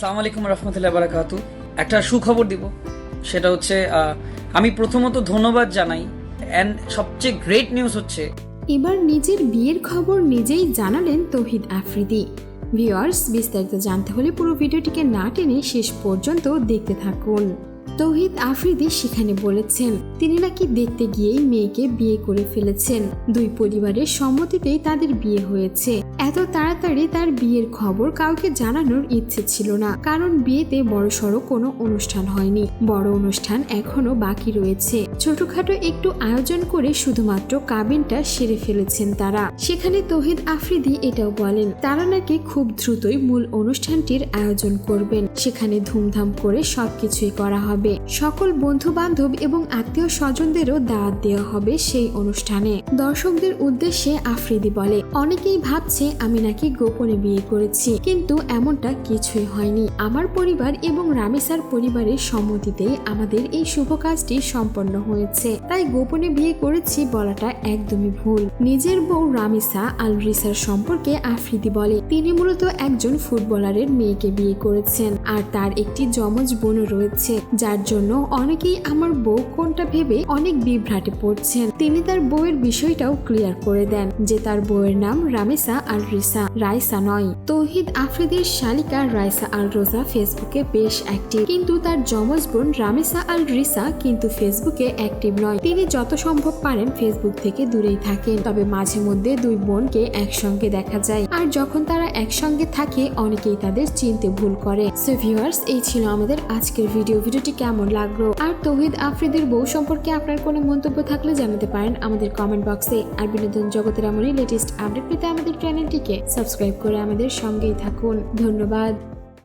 সালাম আলাইকুম রহমতুল্লাহ বারাকাতু। একটা সুখবর দিব, সেটা হচ্ছে আমি প্রথমত ধন্যবাদ জানাই অ্যান্ড সবচেয়ে গ্রেট নিউজ হচ্ছে এবার নিজের বিয়ের খবর নিজেই জানালেন তৌহিদ আফ্রিদি। ভিওয়ার্স বিস্তারিত জানতে হলে পুরো ভিডিওটিকে না টেনে শেষ পর্যন্ত দেখতে থাকুন। তৌহিদ আফ্রিদি সেখানে বলেছেন, তিনি নাকি দেখতে গিয়েই মেয়েকে বিয়ে করে ফেলেছেন। দুই পরিবারের সম্মতিতেই তাদের বিয়ে হয়েছে। এত তাড়াতাড়ি তার বিয়ের খবর কাউকে জানানোর ইচ্ছে ছিল না। কারণ বিয়েতে বড়সড় কোনো অনুষ্ঠান হয়নি। বড় অনুষ্ঠান এখনও বাকি রয়েছে। ছোটখাটো একটু আয়োজন করে শুধুমাত্র কাবিনটা সেরে ফেলেছেন তারা। সেখানে তৌহিদ আফ্রিদি এটাও বলেন, তারা নাকি খুব দ্রুতই মূল অনুষ্ঠানটির আয়োজন করবেন। সেখানে ধুমধাম করে সবকিছুই করা হবে। সকল বন্ধু বান্ধব এবং আত্মীয় স্বজনদেরও দাওয়াত দেওয়া হবে সেই অনুষ্ঠানে। দর্শকদের উদ্দেশ্যে আফ্রিদি বলে, অনেকেই ভাবছে আমি নাকি গোপনে বিয়ে করেছি, কিন্তু এমনটা কিছুই হয়নি। আমার পরিবার এবং রামিসার পরিবারের সম্মতিতেই আমাদের এই শুভ কাজটি সম্পন্ন হয়েছে। তাই গোপনে বিয়ে করেছি বলাটা একদমই ভুল। নিজের বউ রামিসা আল রিসার সম্পর্কে আফ্রিদি বলে। তিনি মূলত একজন ফুটবলারের মেয়েকে বিয়ে করেছেন। আর তার একটি যমজ বোনও রয়েছে, যার জন্য অনেকেই আমার বউ কোনটা ভেবে অনেক বিভ্রাটে পড়ছেন। তিনি তার বউয়ের বিষয়টাও ক্লিয়ার করে দেন যে তার বউয়ের নাম রামেসা আল রিসা রাইসা নয়। তৌহিদ আফ্রিদির শালিকা রাইসা আল রোজা ফেসবুকে বেশ অ্যাক্টিভ। কিন্তু তার যমজ বোন রামেসা আল রিসা কিন্তু ফেসবুকে অ্যাক্টিভ নয়। তিনি যত সম্ভব পারেন ফেসবুক থেকে দূরেই থাকেন। তবে মাঝে মধ্যে দুই বোনকে একসঙ্গে দেখা যায়। আর যখন তারা একসঙ্গে থাকে, অনেকেই তাদের চিনতে ভুল করে। সো ভিউয়ার্স এই ছিল আমাদের আজকের ভিডিও ভিডিওটি কেমন লাগল? আর তৌহিদ আফ্রিদির বউ সম্পর্কে আপনার কোনো মন্তব্য থাকলে জানাতে পারেন আমাদের কমেন্ট বক্সে আর বিনোদন জগতের এমনই লেটেস্ট আপডেট পেতে আমাদের চ্যানেলটিকে সাবস্ক্রাইব করে আমাদের সঙ্গেই থাকুন। ধন্যবাদ।